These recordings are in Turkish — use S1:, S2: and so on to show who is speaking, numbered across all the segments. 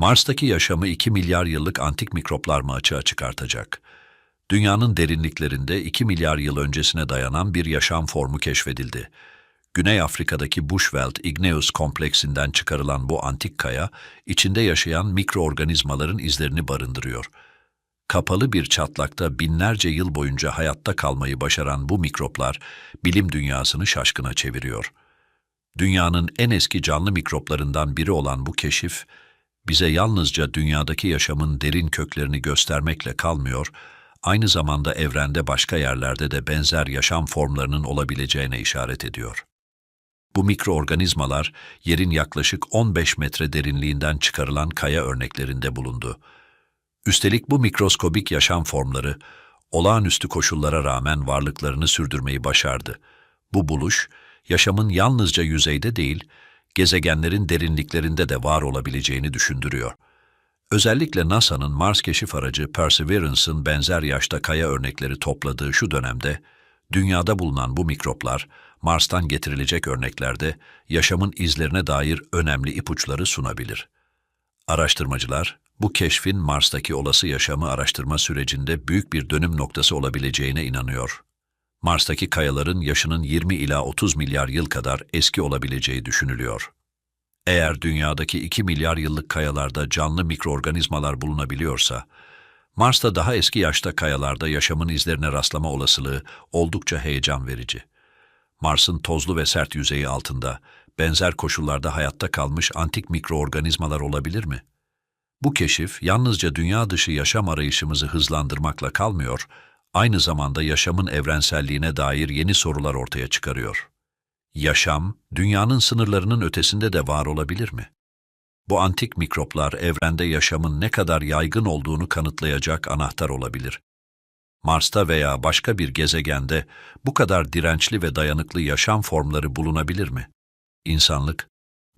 S1: Mars'taki yaşamı 2 milyar yıllık antik mikroplar mı açığa çıkartacak? Dünyanın derinliklerinde 2 milyar yıl öncesine dayanan bir yaşam formu keşfedildi. Güney Afrika'daki Bushveld Igneous kompleksinden çıkarılan bu antik kaya, içinde yaşayan mikroorganizmaların izlerini barındırıyor. Kapalı bir çatlakta binlerce yıl boyunca hayatta kalmayı başaran bu mikroplar, bilim dünyasını şaşkına çeviriyor. Dünyanın en eski canlı mikroplarından biri olan bu keşif, bize yalnızca dünyadaki yaşamın derin köklerini göstermekle kalmıyor, aynı zamanda evrende başka yerlerde de benzer yaşam formlarının olabileceğine işaret ediyor. Bu mikroorganizmalar yerin yaklaşık 15 metre derinliğinden çıkarılan kaya örneklerinde bulundu. Üstelik bu mikroskobik yaşam formları olağanüstü koşullara rağmen varlıklarını sürdürmeyi başardı. Bu buluş, yaşamın yalnızca yüzeyde değil, gezegenlerin derinliklerinde de var olabileceğini düşündürüyor. Özellikle NASA'nın Mars keşif aracı Perseverance'ın benzer yaşta kaya örnekleri topladığı şu dönemde, dünyada bulunan bu mikroplar, Mars'tan getirilecek örneklerde yaşamın izlerine dair önemli ipuçları sunabilir. Araştırmacılar, bu keşfin Mars'taki olası yaşamı araştırma sürecinde büyük bir dönüm noktası olabileceğine inanıyor. Mars'taki kayaların yaşının 20 ila 30 milyar yıl kadar eski olabileceği düşünülüyor. Eğer dünyadaki 2 milyar yıllık kayalarda canlı mikroorganizmalar bulunabiliyorsa, Mars'ta daha eski yaşta kayalarda yaşamın izlerine rastlama olasılığı oldukça heyecan verici. Mars'ın tozlu ve sert yüzeyi altında benzer koşullarda hayatta kalmış antik mikroorganizmalar olabilir mi? Bu keşif yalnızca dünya dışı yaşam arayışımızı hızlandırmakla kalmıyor, aynı zamanda yaşamın evrenselliğine dair yeni sorular ortaya çıkarıyor. Yaşam, dünyanın sınırlarının ötesinde de var olabilir mi? Bu antik mikroplar evrende yaşamın ne kadar yaygın olduğunu kanıtlayacak anahtar olabilir. Mars'ta veya başka bir gezegende bu kadar dirençli ve dayanıklı yaşam formları bulunabilir mi? İnsanlık,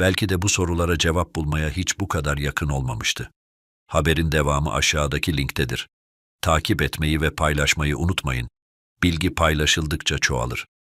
S1: belki de bu sorulara cevap bulmaya hiç bu kadar yakın olmamıştı. Haberin devamı aşağıdaki linktedir. Takip etmeyi ve paylaşmayı unutmayın. Bilgi paylaşıldıkça çoğalır.